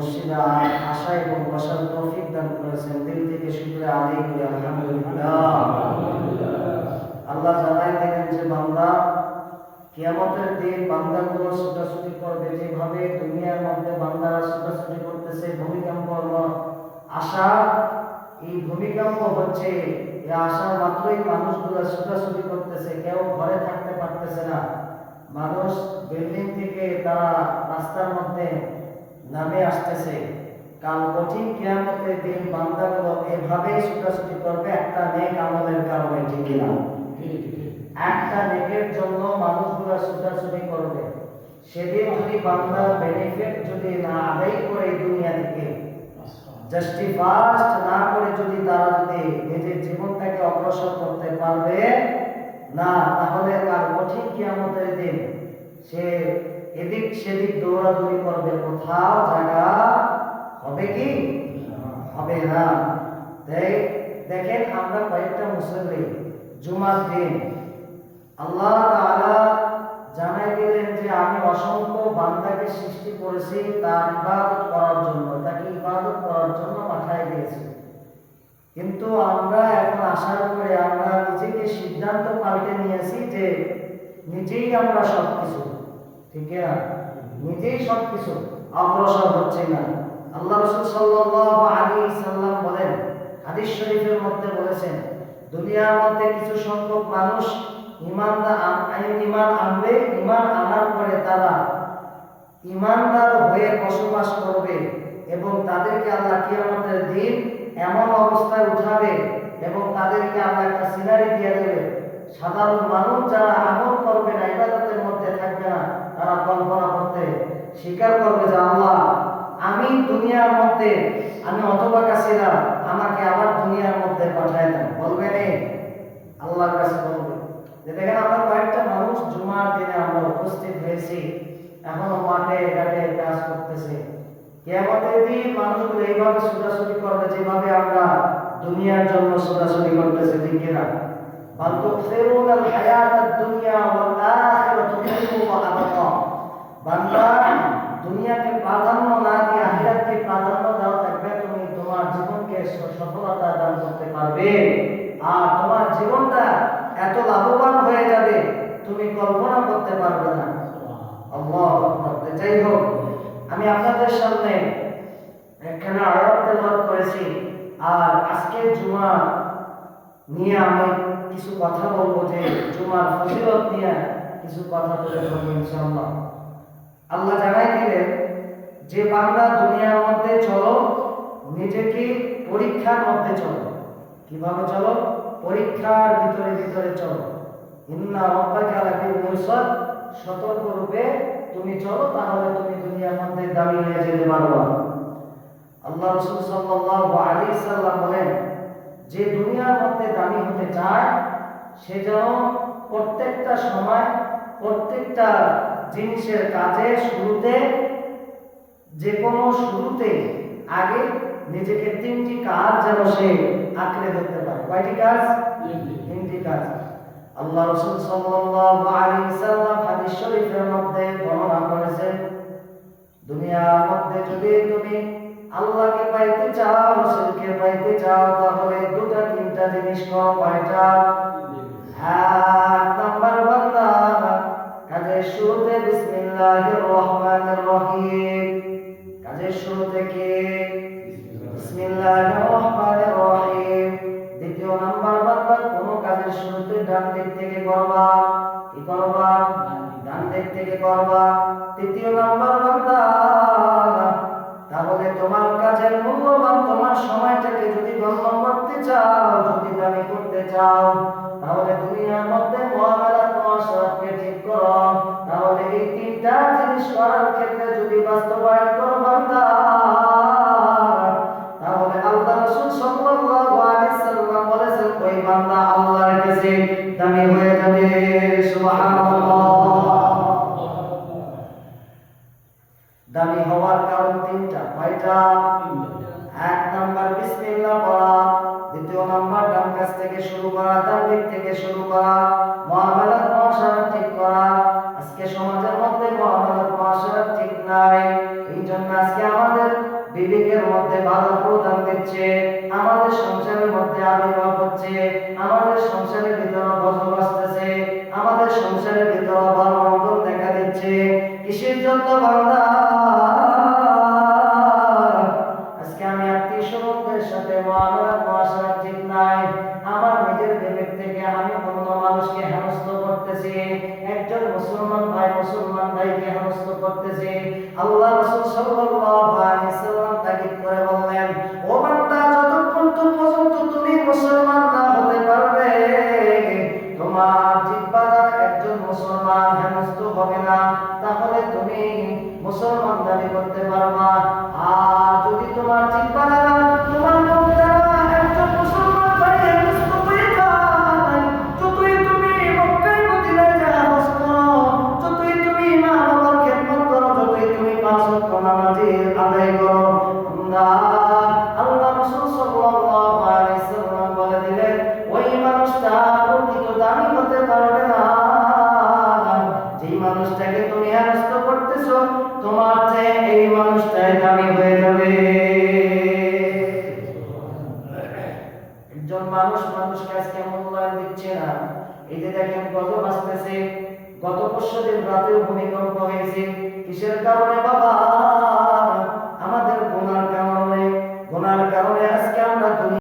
মসজিদে আ- আসা এবং বসার তৌফিক দান করেছেন। দিল থেকে শুকরে আদায় করি, আলহামদুলিল্লাহ। আল্লাহ জানাই দিলেন যে, বান্দা, কিয়ামতের দিন বান্দাগুলো ছুটাছুটি করবে যেভাবে দুনিয়ার মধ্যে বান্দারা ছুটাছুটি করতেছে, ভূমিকম্প আশা। এই ভূমিকম্প হচ্ছে, এই আশার মাত্রই মানুষগুলো ছুটাছুটি করতেছে, কেউ ঘরে থাকতে পারতেছে না। মানুষ বিল্ডিং থেকে তারা রাস্তার মধ্যে নামে আসতেছে। কাল কঠিন কিয়ামতের দিন বান্দাগুলো এভাবেই ছুটাছুটি করবে, একটা নেক আমলের কারণে, ঠিক কিনা? একটা নেকের জন্য মানুষগুলো ছুটাছুটি করবে। সেদিন যদি বাংলা বেনিফিট যদি না আদায় করে দুনিয়া থেকে জাস্টিফাস্ট না করে যদি তারা যদি নিজের জীবনটাকে অগ্রসর করতে পারবে, না, তাহলে কাল কঠিন কিয়ামতের দিন সে এদিক সেদিক দৌড়াদৌড়ি করবে। কোথাও জায়গা হবে কি? হবে না। দেখেন আমরা কয়েকটা মুসল্লি জুমার দিন আল্লাহ জানাই দিলেন যে আমি অসংখ্য বান্দাকে সৃষ্টি করেছি তার ইবাদত করার জন্য, তাকে ইবাদত করার জন্য পাঠাই দিয়েছি। কিন্তু আমরা এখন আসার পরে আমরা নিজেকে সিদ্ধান্ত পাল্টে নিয়েছি যে নিজেই আমরা সবকিছু ঠিক না নিজেই সবকিছু অগ্রসর হচ্ছে না। আল্লাহ রসুল সাল্লাল্লাহু আলাইহি সাল্লাম বলেন, হাদিস শরীফের মধ্যে বলেছেন, দুনিয়ার মধ্যে কিছু সংখ্যক মানুষ ইমানদার ইমান আনবে ইমান আনার পরে তারা ইমানদার হয়ে বসবাস করবে এবং তাদেরকে আল্লাহ কিয়ামতের দিন এমন অবস্থায় উঠাবে এবং তাদেরকে আল্লাহ একটা সিনারি দিয়ে দেবে। সাধারণ মানুষ যারা আমল করবে না, ইবাদতের মধ্যে থাকবে না। তারা কল্পনা করতে স্বীকার করবে যে, আল্লাহ, আমি দুনিয়ার মধ্যে, আমি অতবাকা না আমাকে আবার দুনিয়ার মধ্যে পাঠাই দেন। বলবে নেই আল্লাহর কাছে বলবে। যে দেখেন, আমরা কয়েকটা মানুষ জুমার দিনে আমরা উপস্থিত হয়েছি, এখনও মাঠে ঘাটে কাজ করতেছে। কেয়ামতের দিন মানুষগুলো এইভাবে সোজাসুজি করবে যেভাবে আমরা দুনিয়ার জন্য সোজাসুটি করতেছি, ঠিক কিনা? তো ফেরুন আপনাদের সামনে এখানে আয়াত তেলাওয়াত করেছি। আর আজকে জুমা নিয়ে আমি কিছু কথা বলব যে জুমার ফজিলত নিয়ে কিছু কথা তুলে ধরবো ইনশাআল্লাহ। আল্লাহ জানাই দিলেন, যে বাংলা দুনিয়ার মধ্যে চলো, নিজেকে পরীক্ষার মধ্যে চলো। কীভাবে চলো? পরীক্ষার ভিতরে ভিতরে চলো। ইন্না রব্বাকা মুরসাদ সতর্ক রূপে তুমি চলো তাহলে তুমি দুনিয়ার মধ্যে দামি হয়ে যেতে পারবা। আল্লাহ রসুল সাল্লাল্লাহু আলাইহি সাল্লাম বলেন যে দুনিয়ার মধ্যে দামি হতে চায় সে যেন প্রত্যেকটা সময় প্রত্যেকটা জিনিসের কাজের শুরুতে যে কোনো শুরুতে আগে নিজেকে তিনটি কাজ যেন সে আঁকড়ে ধরতে পারে। কয়টি কাজ? তিনটি কাজ। আল্লাহ রাসূল সাল্লাল্লাহু আলাইহি সাল্লাম হাদিস শরীফের মধ্যে বর্ণনা করেছেন, দুনিয়ার মধ্যে যদি তুমি আল্লাহকে পাইতে চাও, রসুলকে পাইতে চাও, তাহলে দুটা তিনটা জিনিস করো কয়টা? এক নাম্বার বান্দা, কাজের শুরুতে বিসমিল্লাহির রহমানির রহিম। করবা কি করবা ডান দিক থেকে করবা তৃতীয় নাম্বার বান্দা, তাহলে তোমার কাজের মূল্যবান তোমার সময়টাকে যদি গণ্য করতে চাও, যদি দামি করতে চাও, তাহলে দুনিয়ার মধ্যে মহামেলার মহাসড়ককে ঠিক করো। তাহলে এই তিনটা জিনিস করার ক্ষেত্রে যদি বাস্তবায়ন করো দামি হওয়ার কারণ তিনটা। কয়টা? এক নাম্বার বিসমিল্লাহ পড়া দ্বিতীয় নাম্বার ডান কাছ থেকে শুরু করা ডান দিক থেকে শুরু করা মুআমালাত মুআশারা ঠিক করা। আজকে সমাজের মধ্যে মুআমালাত মুআশারা ঠিক নাই। এই জন্য আজকে আমাদের বিবেকের মধ্যে বাধা প্রদান দিচ্ছে আমাদের সংসারের মধ্যে আবির্ভাব হচ্ছে আমাদের সংসারের ভিতরে আসতেছে আমাদের সংসারের ভিতরে ভালো মঙ্গল দেখা দিচ্ছে। কিসের জন্য বান্দা আজকে আমি আত্মীয় স্বজনদের সাথে মহাসারা ঠিক নাই। আমার নিজের বিবেক থেকে আমি অন্য মানুষকে হেনস্থ করতেছি। একজন মুসলমান ভাই মুসলমান ভাইকে হেনস্থ করতেছি। আল্লাহ রাসূল সাল্লাল্লাহু আলাইহি সাল্লাম তাকিদ করে বললেন, ও বান্দা, যতক্ষণ পর্যন্ত তুমি মুসলমান না মুসলমান হেনস্থ হবে না তাহলে তুমি মুসলমান দাবি করতে পারবা আর যদি তোমার জিহ্বা দামি হয়ে যাবে। একজন মানুষ মানুষকে আজকে মূল্যায়ন দিচ্ছে না। এই যে দেখেন গত বাঁচতেছে গত পরশু দিন রাতেও ভূমিকম্প হয়েছে, কিসের কারণে